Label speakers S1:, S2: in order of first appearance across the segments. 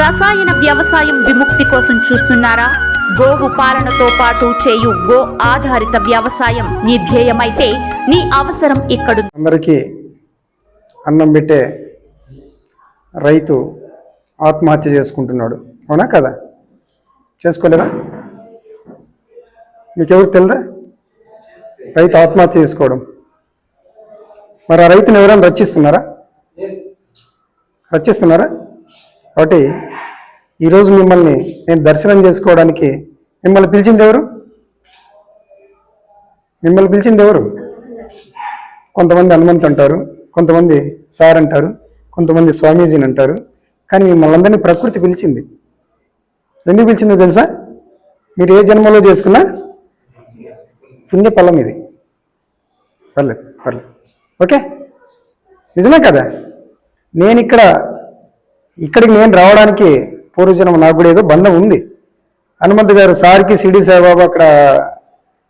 S1: రసాయన వ్యవసాయం విముక్తి కోసం చూస్తున్నారా? గోవు పాలనతో పాటు చేయు గో ఆధారిత వ్యవసాయం నీ ధ్యేయమైతే నీ అవసరం ఇక్కడ
S2: అందరికీ అన్నం పెట్టే రైతు ఆత్మహత్య చేసుకుంటున్నాడు. అవునా కదా? చేసుకోలేదా? మీకెవరు తెలుదా? రైతు ఆత్మహత్య చేసుకోవడం. మరి ఆ రైతుని ఎవరైనా రక్షిస్తున్నారా? రక్షిస్తున్నారా? కాబట్టి ఈరోజు మిమ్మల్ని నేను దర్శనం చేసుకోవడానికి మిమ్మల్ని పిలిచింది ఎవరు? మిమ్మల్ని పిలిచింది ఎవరు? కొంతమంది హనుమంత్ అంటారు కొంతమంది సార్ అంటారు కొంతమంది స్వామీజీని అంటారు కానీ మిమ్మల్ని అందరినీ ప్రకృతి పిలిచింది. ఎందుకు పిలిచిందో తెలుసా? మీరు ఏ జన్మలో చేసుకున్నా పుణ్యఫలం ఇది. పర్లేదు పర్లేదు. ఓకే? నిజమే కదా? నేను ఇక్కడ ఇక్కడికి నేను రావడానికి పూర్వజన్మ నాకు కూడా ఏదో బంధం ఉంది. హనుమంత్ గారు సార్కి సిడి సాయిబాబా అక్కడ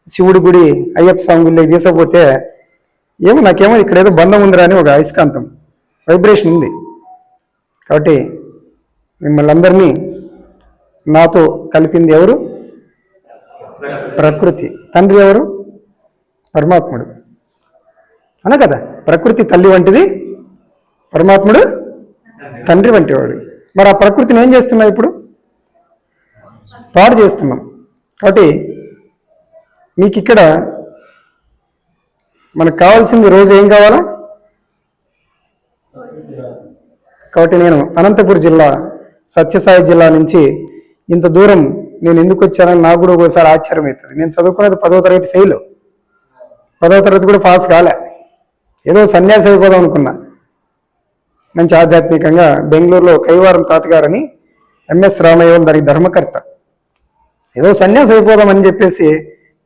S2: శివుడి గుడి అయ్యప్ప స్వామి గుడిలో తీసుకపోతే ఏమో నాకేమో ఇక్కడ ఏదో బంధం ఉందిరా అని ఒక అయస్కాంతం వైబ్రేషన్ ఉంది. కాబట్టి మిమ్మల్ని అందరినీ నాతో కలిపింది ఎవరు? ప్రకృతి. తండ్రి ఎవరు? పరమాత్ముడు. అన కదా? ప్రకృతి తల్లి వంటిది పరమాత్ముడు తండ్రి వంటివాడు. మరి ఆ ప్రకృతిని ఏం చేస్తున్నాం ఇప్పుడు? పాడు చేస్తున్నాం. కాబట్టి మీకు ఇక్కడ మనకు కావాల్సింది రోజు ఏం కావాలా? కాబట్టి నేను అనంతపురం జిల్లా సత్యసాయి జిల్లా నుంచి ఇంత దూరం నేను ఎందుకు వచ్చానని నాకు కూడా ఒకసారి ఆశ్చర్యం అవుతుంది. నేను చదువుకునేది పదవ తరగతి ఫెయిల్ పదవ తరగతి కూడా పాస్ కాలే. ఏదో సన్యాసి అయిపోదాం అనుకున్నా. మంచి ఆధ్యాత్మికంగా బెంగళూరులో కైవారం తాతగారని ఎంఎస్ రామయ్య దానికి ధర్మకర్త. ఏదో సన్యాసి అయిపోదామని చెప్పేసి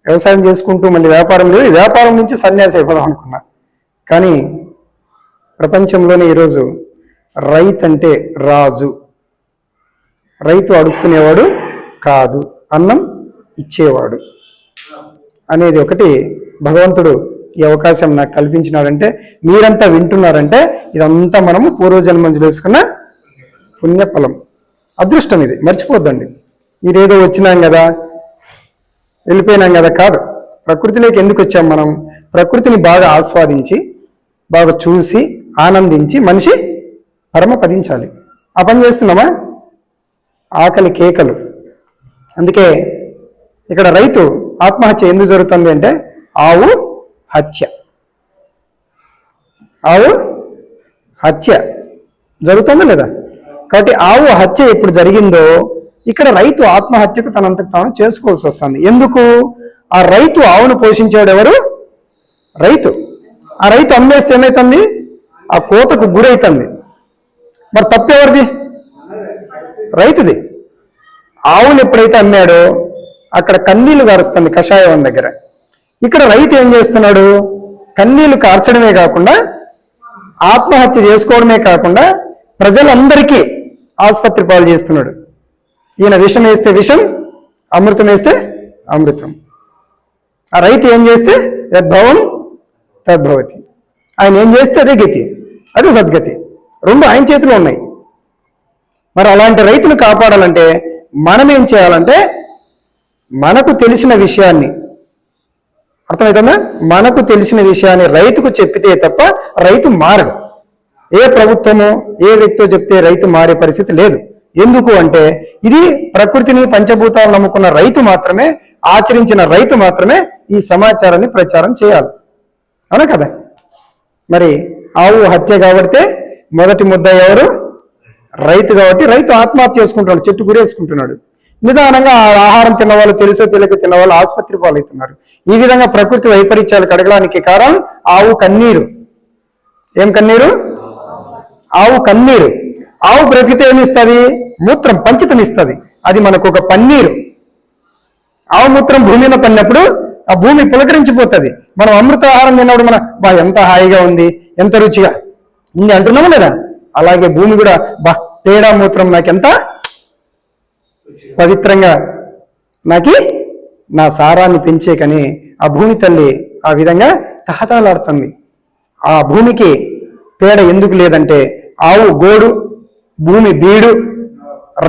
S2: వ్యవసాయం చేసుకుంటూ మళ్ళీ వ్యాపారం లేదు. వ్యాపారం నుంచి సన్యాసి అయిపోదాం అనుకున్నా. కానీ ప్రపంచంలోనే ఈరోజు రైతు అంటే రాజు. రైతు అడుక్కునేవాడు కాదు. అన్నం ఇచ్చేవాడు. అనేది ఒకటి భగవంతుడు ఈ అవకాశం నాకు కల్పించినాడంటే మీరంతా వింటున్నారంటే ఇదంతా మనము పూర్వజన్మం చేసుకున్న పుణ్యఫలం. అదృష్టం ఇది. మర్చిపోద్దండి. మీరేదో వచ్చినాం కదా వెళ్ళిపోయినాం కదా కాదు. ప్రకృతిలోకి ఎందుకు వచ్చాం మనం? ప్రకృతిని బాగా ఆస్వాదించి బాగా చూసి ఆనందించి మనిషి పరమ పదించాలి. ఆ పని చేస్తున్నామా? ఆకలి కేకలు. అందుకే ఇక్కడ రైతు ఆత్మహత్య ఎందుకు జరుగుతుంది అంటే ఆవు హత్య. ఆవు హత్య. జరుగుతుందా లేదా? కాబట్టి ఆవు హత్య ఎప్పుడు జరిగిందో ఇక్కడ రైతు ఆత్మహత్యకు తనంతకు తాను చేసుకోవాల్సి వస్తుంది. ఎందుకు? ఆ రైతు ఆవును పోషించాడు ఎవరు? రైతు. ఆ రైతు అమ్మేస్తే ఏమవుతుంది ఆ కోతకు గురవుతుంది మరి తప్పు ఎవరిది? రైతుది. ఆవును ఎప్పుడైతే అమ్మాడో అక్కడ కన్నీళ్ళు గారుస్తుంది కషాయం దగ్గర. ఇక్కడ రైతు ఏం చేస్తున్నాడు? కన్నీళ్ళు కార్చడమే కాకుండా ఆత్మహత్య చేసుకోవడమే కాకుండా ప్రజలందరికీ ఆసుపత్రి పాలు చేస్తున్నాడు. ఈయన విషం వేస్తే విషం అమృతం వేస్తే అమృతం. ఆ రైతు ఏం చేస్తే? యద్భవం తద్భవతి. ఆయన ఏం చేస్తే? అదే గతి. అదే సద్గతి. రెండు ఆయన చేతిలో ఉన్నాయి. మరి అలాంటి రైతును కాపాడాలంటే మనం ఏం చేయాలంటే మనకు తెలిసిన విషయాన్ని అర్థమవుతుందా మనకు తెలిసిన విషయాన్ని రైతుకు చెప్పితే తప్ప రైతు మారడు. ఏ ప్రభుత్వము ఏ వ్యక్తో చెప్తే రైతు మారే పరిస్థితి లేదు. ఎందుకు అంటే ఇది ప్రకృతిని పంచభూతాలు నమ్ముకున్న రైతు మాత్రమే ఆచరించిన రైతు మాత్రమే ఈ సమాచారాన్ని ప్రచారం చేయాలి. అవునా కదా? మరి ఆవు హత్య కాబట్టి మొదటి ముద్ద ఎవరు? రైతు కాబట్టి రైతు ఆత్మహత్య చేసుకుంటున్నాడు చెట్టు గురేసుకుంటున్నాడు. నిదానంగా ఆ ఆహారం తిన్నవాళ్ళు తెలుసో తెలియక తిన్నవాళ్ళు ఆసుపత్రి పాలవుతున్నారు. ఈ విధంగా ప్రకృతి వైపరీత్యాలు కడగడానికి కారణం ఆవు కన్నీరు. ఏం కన్నీరు? ఆవు కన్నీరు. ఆవు బ్రతికితే ఏమిస్తుంది? మూత్రం పంచితం ఇస్తుంది అది మనకు ఒక పన్నీరు. ఆవు మూత్రం భూమి మీద పడినప్పుడు ఆ భూమి పులకరించిపోతుంది. మనం అమృత ఆహారం తిన్నప్పుడు మన బా ఎంత హాయిగా ఉంది ఎంత రుచిగా ఉంది అంటున్నాము లేదా? అలాగే భూమి కూడా బా పేడా మూత్రం నాకెంత పవిత్రంగా. నాకి నా సారాన్ని పెంచే కని ఆ భూమి తల్లి ఆ విధంగా తహతలాడుతుంది ఆ భూమికి పేడ ఎందుకు లేదంటే ఆవు గోడు భూమి బీడు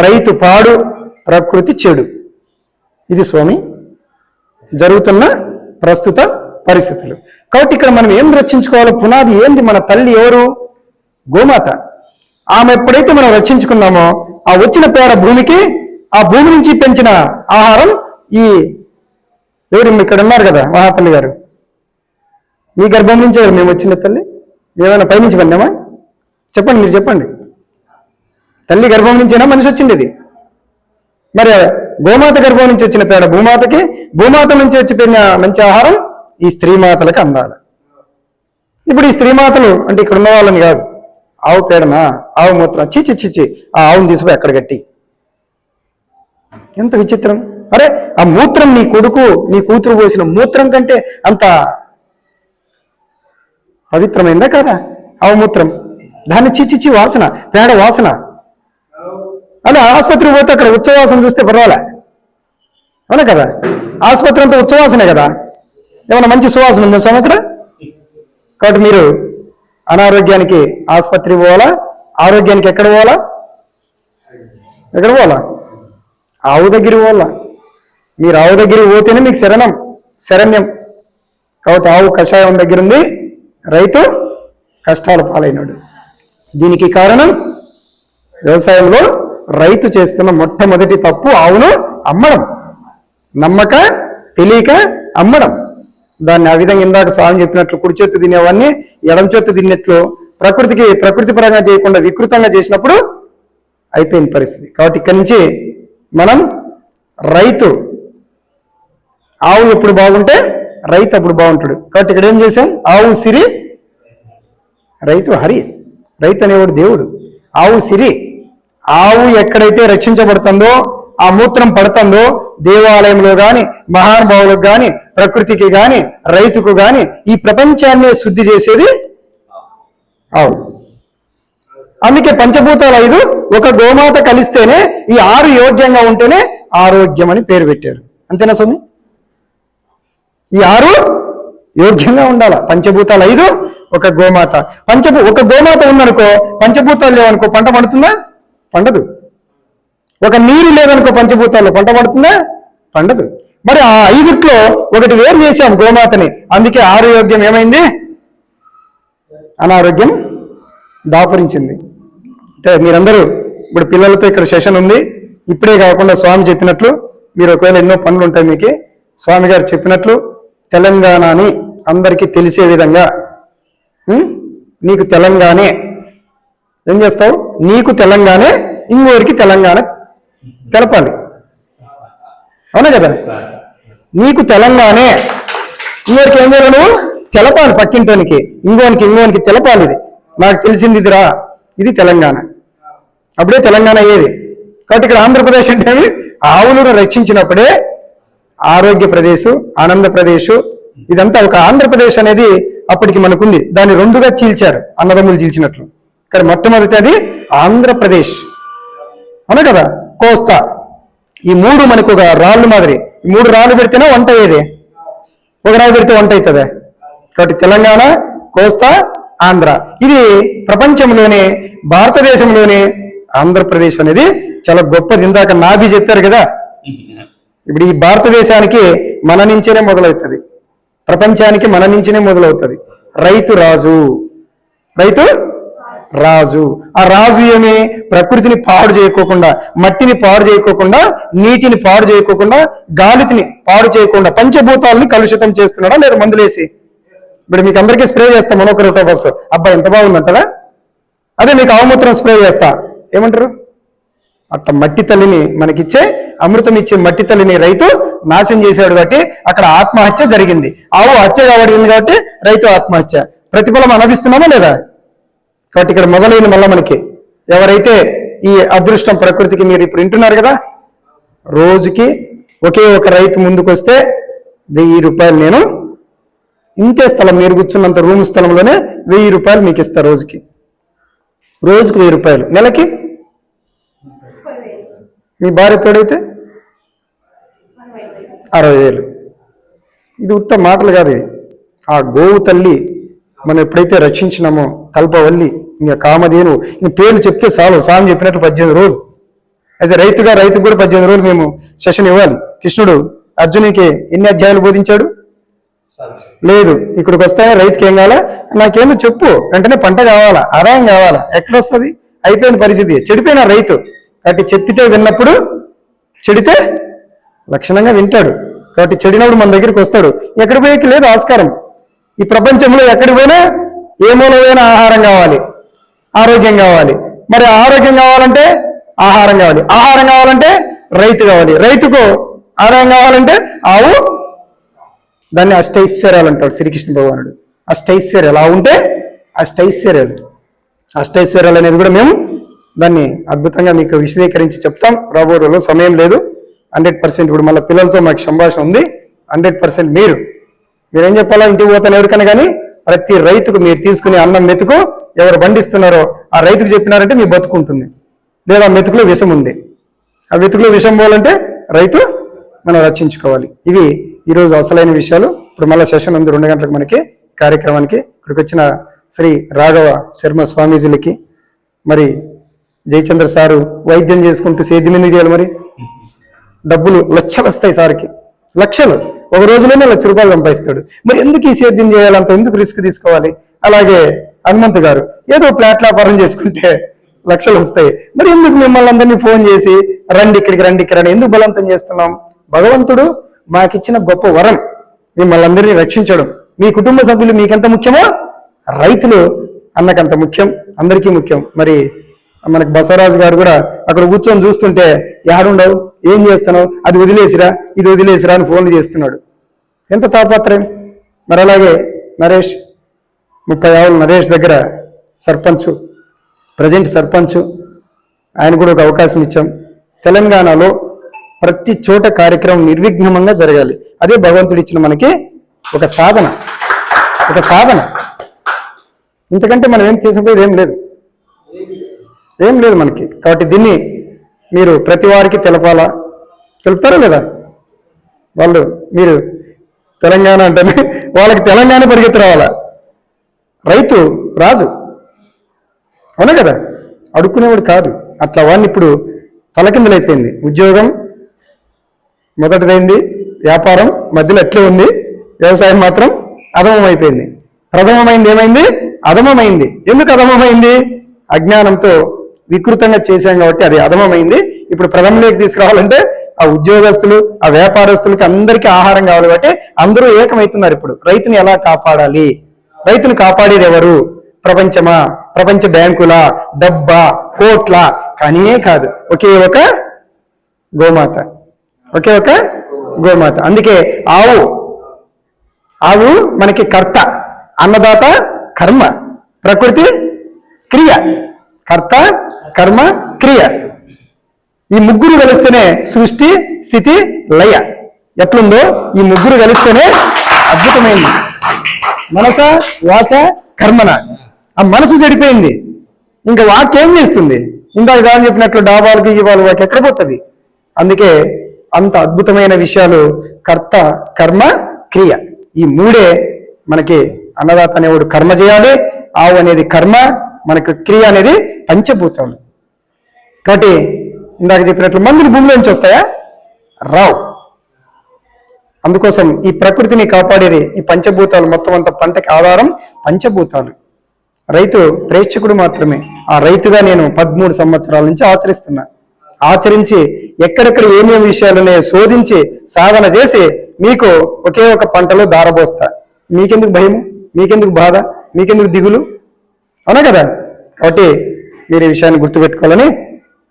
S2: రైతు పాడు ప్రకృతి చెడు. ఇది స్వామి జరుగుతున్న ప్రస్తుత పరిస్థితులు. కాబట్టి ఇక్కడ మనం ఏం రక్షించుకోవాలో పునాది ఏంది? మన తల్లి ఎవరు? గోమాత. ఆమె ఎప్పుడైతే మనం రక్షించుకున్నామో ఆ వచ్చిన పేర భూమికి ఆ భూమి నుంచి పెంచిన ఆహారం ఈ ఎవరు ఇక్కడ ఉన్నారు కదా మహాతల్లి గారు. మీ గర్భం నుంచి ఎవరు మేము వచ్చిన తల్లి. మేమైనా పైనుంచి పన్నామా చెప్పండి మీరు చెప్పండి. తల్లి గర్భం నుంచేనా? మనిషి వచ్చింది ఇది. మరి గోమాత గర్భం నుంచి వచ్చిన పేడ భూమాతకి భూమాత నుంచి వచ్చి పెరిగిన మంచి ఆహారం ఈ స్త్రీమాతలకు అందాలి. ఇప్పుడు ఈ స్త్రీమాతలు అంటే ఇక్కడ ఉన్న వాళ్ళని కాదు. ఆవు పేడనా? ఆవు మూత్రం. చిచ్చి చిచ్చి ఆ ఆవును తీసుకుపోయి ఎక్కడ కట్టి. ఎంత విచిత్రం. అరే ఆ మూత్రం నీ కొడుకు నీ కూతురు పోసిన మూత్రం కంటే అంత పవిత్రమైందా కదా? అవమూత్రం. మూత్రం దాన్ని చిచ్చిచ్చి వాసన పేడ వాసన. అలా ఆసుపత్రికి పోతే అక్కడ ఉచ్చవాసన చూస్తే పర్వాలే. అవునా కదా? ఆసుపత్రి అంతా ఉచ్చవాసనే కదా? ఏమైనా మంచి సువాసన ఉందా స్వామి అక్కడ? కాబట్టి మీరు అనారోగ్యానికి ఆసుపత్రి పోవాలా? ఆరోగ్యానికి ఎక్కడ పోవాలా? ఎక్కడ పోవాలా? ఆవు దగ్గర పోవాల? మీరు ఆవు దగ్గరికి పోతేనే మీకు శరణం శరణ్యం. కాబట్టి ఆవు కషాయం దగ్గర ఉంది రైతు కష్టాల పాలైనడు. దీనికి కారణం వ్యవసాయంలో రైతు చేస్తున్న మొట్టమొదటి తప్పు ఆవును అమ్మడం. నమ్మక తెలియక అమ్మడం. దాన్ని ఆ విధంగా ఇందాక స్వామి చెప్పినట్లు కుడి చేత్తు తినేవాన్ని ఎడం చేత్తు తిన్నట్లు ప్రకృతికి ప్రకృతి పరంగా చేయకుండా వికృతంగా చేసినప్పుడు అయిపోయింది పరిస్థితి. కాబట్టి ఇక్కడి నుంచి మనం రైతు ఆవు ఎప్పుడు బాగుంటే రైతు అప్పుడు బాగుంటాడు. కాబట్టి ఇక్కడ ఏం చేసాం ఆవు సిరి రైతు హరి. రైతు అనేవాడు దేవుడు. ఆవు సిరి. ఆవు ఎక్కడైతే రక్షించబడుతుందో ఆ మూత్రం పడుతుందో దేవాలయంలో కానీ మహానుభావులకు కానీ ప్రకృతికి కానీ రైతుకు కానీ ఈ ప్రపంచాన్ని శుద్ధి చేసేది ఆవు. అందుకే పంచభూతాలు ఐదు ఒక గోమాత కలిస్తేనే ఈ ఆరు యోగ్యంగా ఉంటేనే ఆరోగ్యం అని పేరు పెట్టారు. అంతేనా స్వామి? ఈ ఆరు యోగ్యంగా ఉండాల? పంచభూతాలు ఐదు ఒక గోమాత. పంచభూ ఒక గోమాత ఉందనుకో పంచభూతాలు లేవనుకో పంట పండుతుందా? పండదు. ఒక నీరు లేదనుకో పంచభూతాల్లో పంట పడుతుందా? పండదు. మరి ఆ ఐదుట్లో ఒకటి వేరు చేశాం గోమాతని. అందుకే ఆరోగ్యం ఏమైంది? అనారోగ్యం దాపురించింది. అంటే మీరందరూ ఇప్పుడు పిల్లలతో ఇక్కడ సెషన్ ఉంది. ఇప్పుడే కాకుండా స్వామి చెప్పినట్లు మీరు ఒకవేళ ఎన్నో పనులు ఉంటాయి మీకు స్వామి గారు చెప్పినట్లు తెలంగాణని అందరికీ తెలిసే విధంగా నీకు తెలంగాణే. ఏం చేస్తావు? నీకు తెలంగాణే ఇంకోరికి తెలంగాణ తెలపాలి. అవునా కదా? నీకు తెలంగాణే. ఇంకోరికి ఏం చేయాలి నువ్వు? తెలపాలి పక్కింటోనికి. ఇంకోనికి ఇంకోనికి తెలపాలి ఇది. నాకు తెలిసింది ఇదిరా. ఇది తెలంగాణ. అప్పుడే తెలంగాణ అయ్యేది కాబట్టి ఇక్కడ ఆంధ్రప్రదేశ్ అంటే ఆవులను రక్షించినప్పుడే ఆరోగ్య ప్రదేశ్ ఆనందప్రదేశ్ ఇదంతా ఒక ఆంధ్రప్రదేశ్ అనేది అప్పటికి మనకుంది. దాన్ని రెండుగా చీల్చారు అన్నదమ్ములు చీల్చినట్లు. ఇక్కడ మొట్టమొదటి అది ఆంధ్రప్రదేశ్. అవునా కదా? కోస్తా. ఈ మూడు మనకు ఒక రాళ్ళు మాదిరి. ఈ మూడు రాళ్ళు పెడితేనే వంట అయ్యేది. ఒక రాయి పెడితే వంట అవుతుందా? కాబట్టి తెలంగాణ కోస్తా ఆంధ్ర. ఇది ప్రపంచంలోనే భారతదేశంలోనే ఆంధ్రప్రదేశ్ అనేది చాలా గొప్పది. ఇందాక నాభి చెప్పారు కదా. ఇప్పుడు ఈ భారతదేశానికి మన నుంచేనే మొదలవుతుంది. ప్రపంచానికి మన నుంచినే మొదలవుతుంది. రైతు రాజు. రైతు రాజు. ఆ రాజు ఏమి? ప్రకృతిని పాడు చేయకోకుండా మట్టిని పాడు చేయకోకుండా నీటిని పాడు చేయకోకుండా గాలిని పాడు చేయకుండా పంచభూతాలని కలుషితం చేస్తున్నాడా లేదా మందులేసి? ఇప్పుడు మీకు అందరికీ స్ప్రే చేస్తా మనోకరోటో అబ్బాయి అబ్బా ఎంత బాగుందంటారా? అదే మీకు అవమూత్రం స్ప్రే చేస్తా. ఏమంటారు? అట్ట మట్టి తల్లిని మనకిచ్చే అమృతం ఇచ్చే మట్టి తల్లిని రైతు నాశనం చేశాడు కాబట్టి అక్కడ ఆత్మహత్య జరిగింది. ఆవు హత్య కాబడింది కాబట్టి రైతు ఆత్మహత్య. ప్రతిఫలం అనుభవిస్తున్నామా లేదా? కాబట్టి ఇక్కడ మొదలైన మళ్ళీ మనకి ఎవరైతే ఈ అదృష్టం ప్రకృతికి మీరు ఇప్పుడు వింటున్నారు కదా రోజుకి ఒకే ఒక రైతు ముందుకు వస్తే వెయ్యి రూపాయలు నేను ఇంతే స్థలం మీరు కూర్చున్నంత రూమ్ స్థలంలోనే వెయ్యి రూపాయలు మీకు ఇస్తా రోజుకి. రోజుకి వెయ్యి రూపాయలు. నెలకి? మీ భార్య తోడైతే అరవై వేలు. ఇది ఉత్త మాటలు కాదు ఇవి. ఆ గోవు తల్లి మనం ఎప్పుడైతే రక్షించినామో కల్పవల్లి ఇంకా కామధేను ఇంక పేర్లు చెప్తే చాలు. స్వామి చెప్పినట్లు పద్దెనిమిది రోజులు. అయితే రైతుగా రైతుకు కూడా పద్దెనిమిది రోజులు మేము సెషన్ ఇవ్వాలి. కృష్ణుడు అర్జునికి ఎన్ని అధ్యాయాలు బోధించాడు? లేదు. ఇక్కడికి వస్తే రైతుకి ఏం కావాలా? నాకేమో చెప్పు. వెంటనే పంట కావాలా? ఆదాయం కావాలా? ఎక్కడ వస్తుంది అయిపోయిన పరిస్థితి. చెడిపోయిన రైతు. కాబట్టి చెప్పితే విన్నప్పుడు చెడితే లక్షణంగా వింటాడు. కాబట్టి చెడినప్పుడు మన దగ్గరికి వస్తాడు. ఎక్కడ పోయేకి లేదు ఆస్కారం. ఈ ప్రపంచంలో ఎక్కడికి పోయినా ఏ మూలమైన ఆహారం కావాలి. ఆరోగ్యం కావాలి. మరి ఆరోగ్యం కావాలంటే ఆహారం కావాలి. ఆహారం కావాలంటే రైతు కావాలి. రైతుకు ఆదాయం కావాలంటే ఆవు దాన్ని అష్టైశ్వర్యాలు అంటాడు శ్రీకృష్ణ భగవానుడు. అష్టైశ్వర్యాలు ఎలా ఉంటే అష్టైశ్వర్యాలు. అష్టైశ్వర్యాలు అనేది కూడా మేము దాన్ని అద్భుతంగా మీకు విశదీకరించి చెప్తాం. రాబో రోజుల్లో సమయం లేదు. హండ్రెడ్ పర్సెంట్ ఇప్పుడు మళ్ళీ పిల్లలతో మాకు సంభాషణ ఉంది. హండ్రెడ్ పర్సెంట్ మీరు. మీరేం చెప్పాలా? ఇంటికి పోతాను ఎవరికైనా కానీ ప్రతి రైతుకు మీరు తీసుకునే అన్నం మెతుకు ఎవరు పండిస్తున్నారో ఆ రైతుకు చెప్పినారంటే మీ బతుకుంటుంది లేదా మెతుకులో విషం ఉంది. ఆ మెతుకులో విషం పోవాలంటే రైతు మనం రక్షించుకోవాలి. ఇవి ఈరోజు అసలైన విషయాలు. ఇప్పుడు మళ్ళీ సెషన్ ఉంది రెండు గంటలకు మనకి కార్యక్రమానికి. ఇక్కడికి వచ్చిన శ్రీ రాఘవ శర్మ స్వామీజీలకి. మరి జయచంద్ర సారు వైద్యం చేసుకుంటూ సేద్యం ఎందుకు చేయాలి మరి? డబ్బులు లక్షలు వస్తాయి సార్కి. లక్షలు. ఒక రోజులోనే లక్ష రూపాయలు సంపాదిస్తాడు. మరి ఎందుకు ఈ సేద్యం చేయాలంత ఎందుకు రిస్క్ తీసుకోవాలి? అలాగే హనుమంత్ గారు ఏదో ప్లాట్ వ్యాపారం చేసుకుంటే లక్షలు వస్తాయి. మరి ఎందుకు మిమ్మల్ని అందరినీ ఫోన్ చేసి రండి ఇక్కడికి రండి ఇక్కడ ఎందుకు బలవంతం చేస్తున్నాం? భగవంతుడు మాకిచ్చిన గొప్ప వరం మిమ్మల్ని అందరినీ రక్షించడం. మీ కుటుంబ సభ్యులు మీకెంత ముఖ్యమో రైతులు అన్నకంత ముఖ్యం అందరికీ ముఖ్యం. మరి మనకు బసవరాజు గారు కూడా అక్కడ కూర్చొని చూస్తుంటే యాడుండవు? ఏం చేస్తున్నావు? అది వదిలేసిరా ఇది వదిలేసిరా అని ఫోన్లు చేస్తున్నాడు. ఎంత తాపత్రయం. మరి అలాగే నరేష్ ముప్పై ఆవులు నరేష్ దగ్గర సర్పంచ్ ప్రజెంట్ సర్పంచ్ ఆయన కూడా ఒక అవకాశం ఇచ్చాం. తెలంగాణలో ప్రతి చోట కార్యక్రమం నిర్విఘ్నంగా జరగాలి. అదే భగవంతుడు ఇచ్చిన మనకి ఒక సాధన. ఒక సాధన. ఇంతకంటే మనం ఏం చేసిపోయేది ఏం లేదు. ఏం లేదు మనకి. కాబట్టి దీన్ని మీరు ప్రతి వారికి తెలపాలా? తెలుపుతారా లేదా? వాళ్ళు మీరు తెలంగాణ అంటే వాళ్ళకి తెలంగాణ పరిగెత్తి రావాలా? రైతు రాజు. అవునా కదా? అడుక్కునేవాడు కాదు. అట్లా వాడిని ఇప్పుడు తలకిందులైపోయింది. ఉద్యోగం మొదటిదైంది వ్యాపారం మధ్యలో ఎట్లే ఉంది? వ్యవసాయం మాత్రం అధమం అయిపోయింది ప్రథమమైంది ఏమైంది? అధమమైంది. ఎందుకు అధమమైంది? అజ్ఞానంతో వికృతంగా చేశాం కాబట్టి అది అధమమైంది. ఇప్పుడు ప్రథమలోకి తీసుకురావాలంటే ఆ ఉద్యోగస్తులు ఆ వ్యాపారస్తులకి అందరికీ ఆహారం కావాలి కాబట్టి అందరూ ఏకమవుతున్నారు ఇప్పుడు. రైతుని ఎలా కాపాడాలి? రైతును కాపాడేది ఎవరు? ప్రపంచమా? ప్రపంచ బ్యాంకుల? డబ్బా? కోట్ల? కానీయే కాదు. ఒకే ఒక గోమాత. ఒకే ఒక గోమాత. అందుకే ఆవు ఆవు మనకి కర్త అన్నదాత కర్మ ప్రకృతి క్రియ. కర్త కర్మ క్రియ. ఈ ముగ్గురు కలిస్తేనే సృష్టి స్థితి లయ. ఎట్లుందో ఈ ముగ్గురు కలిస్తేనే అద్భుతమైంది. మనస వాచ కర్మన. ఆ మనసు చెడిపోయింది. ఇంకా వాక్యం చేస్తుంది? ఇందాక జాన్ చెప్పినట్లు డాబాలకి ఇవాళ వాకి ఎక్కడ పోతుంది? అందుకే అంత అద్భుతమైన విషయాలు కర్త కర్మ క్రియ. ఈ మూడే మనకి అన్నదాత అనేవాడు కర్మ చేయాలి ఆవు అనేది కర్మ మనకు క్రియ అనేది పంచభూతాలు. కాబట్టి ఇందాక చెప్పినట్లు మందులు భూమిలోంచి వస్తాయా? రావు. అందుకోసం ఈ ప్రకృతిని కాపాడేది ఈ పంచభూతాలు మొత్తం అంత పంటకి ఆధారం పంచభూతాలు. రైతు ప్రేక్షకుడు మాత్రమే. ఆ రైతుగా నేను పదమూడు సంవత్సరాల నుంచి ఆచరిస్తున్నా. ఆచరించి ఎక్కడెక్కడ ఏమేమి విషయాలున్నాయో శోధించి సాధన చేసి మీకు ఒకే ఒక పంటలో దారబోస్తా. మీకెందుకు భయం? మీకెందుకు బాధ? మీకెందుకు దిగులు? అవునా కదా? కాబట్టి మీరు ఈ విషయాన్ని గుర్తుపెట్టుకోవాలని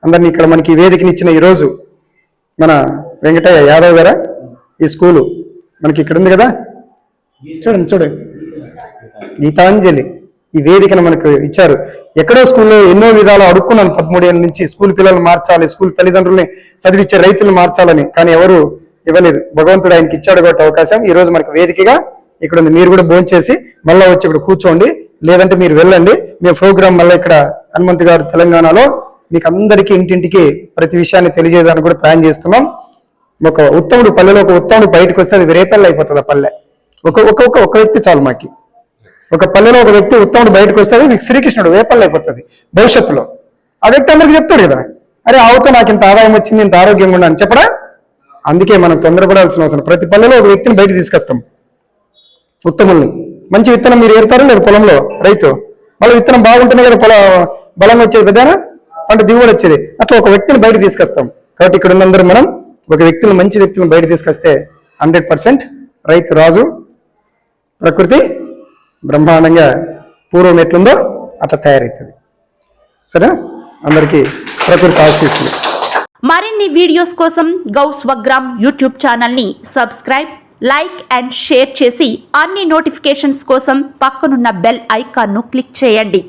S2: అందరినీ ఇక్కడ మనకి వేదికనిచ్చిన ఈరోజు మన వెంకటయ్య యాదవ్ గారా? ఈ స్కూలు మనకి ఇక్కడ ఉంది కదా? చూడండి చూడండి గీతాంజలి. ఈ వేదికను మనకు ఇచ్చారు. ఎక్కడో స్కూల్లో ఎన్నో విధాలు అడుక్కున్నాను. పదమూడేళ్ళ నుంచి స్కూల్ పిల్లల్ని మార్చాలి స్కూల్ తల్లిదండ్రుల్ని చదివించే రైతులను మార్చాలని. కానీ ఎవరు ఇవ్వలేదు. భగవంతుడు ఆయనకి ఇచ్చాడు కాబట్టి అవకాశం. ఈ రోజు మనకు వేదికగా ఇక్కడ ఉంది. మీరు కూడా భోంచేసి మళ్ళీ వచ్చి ఇక్కడ కూర్చోండి. లేదంటే మీరు వెళ్ళండి. మీ ప్రోగ్రామ్ మళ్ళీ ఇక్కడ హనుమంత్ గారు తెలంగాణలో మీకు అందరికీ ఇంటింటికి ప్రతి విషయాన్ని తెలియజేయడానికి కూడా ప్లాన్ చేస్తున్నాం. ఒక ఉత్తముడు పల్లెలో ఒక ఉత్తముడు బయటకు వస్తే అది రేపల్లె అయిపోతుంది ఆ పల్లె. ఒక ఒక్కొక్క ఒక్క ఒక వ్యక్తి చాలు మాకి. ఒక పల్లెలో ఒక వ్యక్తి ఉత్తముడు బయటకు వస్తే నీకు శ్రీకృష్ణుడు వేపల్లి అయిపోతుంది భవిష్యత్తులో. ఆ వ్యక్తి అందరికి చెప్తాడు కదా అరే ఆవుతో నాకు ఇంత ఆదాయం వచ్చింది ఇంత ఆరోగ్యంగా ఉన్నాను చెప్పడా? అందుకే మనం తొందరపడాల్సిన అవసరం. ప్రతి పల్లెలో ఒక వ్యక్తిని బయట తీసుకొస్తాం ఉత్తముల్ని. మంచి విత్తనం మీరు ఏరుతారు లేదు పొలంలో? రైతు. మళ్ళీ విత్తనం బాగుంటేనే కదా పొలం బలం వచ్చేది పెద్దనా పంట దిగుబడి వచ్చేది. అట్లా ఒక వ్యక్తిని బయట తీసుకొస్తాం. కాబట్టి ఇక్కడ ఉన్నందరూ మనం ఒక వ్యక్తిని మంచి వ్యక్తిని బయట తీసుకొస్తే హండ్రెడ్ పర్సెంట్ రైతు రాజు ప్రకృతి బ్రహ్మాండంగా పూర్వం ఎట్లుందో అట్లా తయారవుతుంది సరే అందరికీ ప్రకృతి ఆశీస్సులు.
S1: మరిన్ని వీడియోస్ కోసం గౌ స్వగ్రామ్ యూట్యూబ్ ఛానల్ని సబ్స్క్రైబ్ లైక్ అండ్ షేర్ చేసి అన్ని నోటిఫికేషన్స్ కోసం పక్కనున్న బెల్ ఐకాన్ను క్లిక్ చేయండి.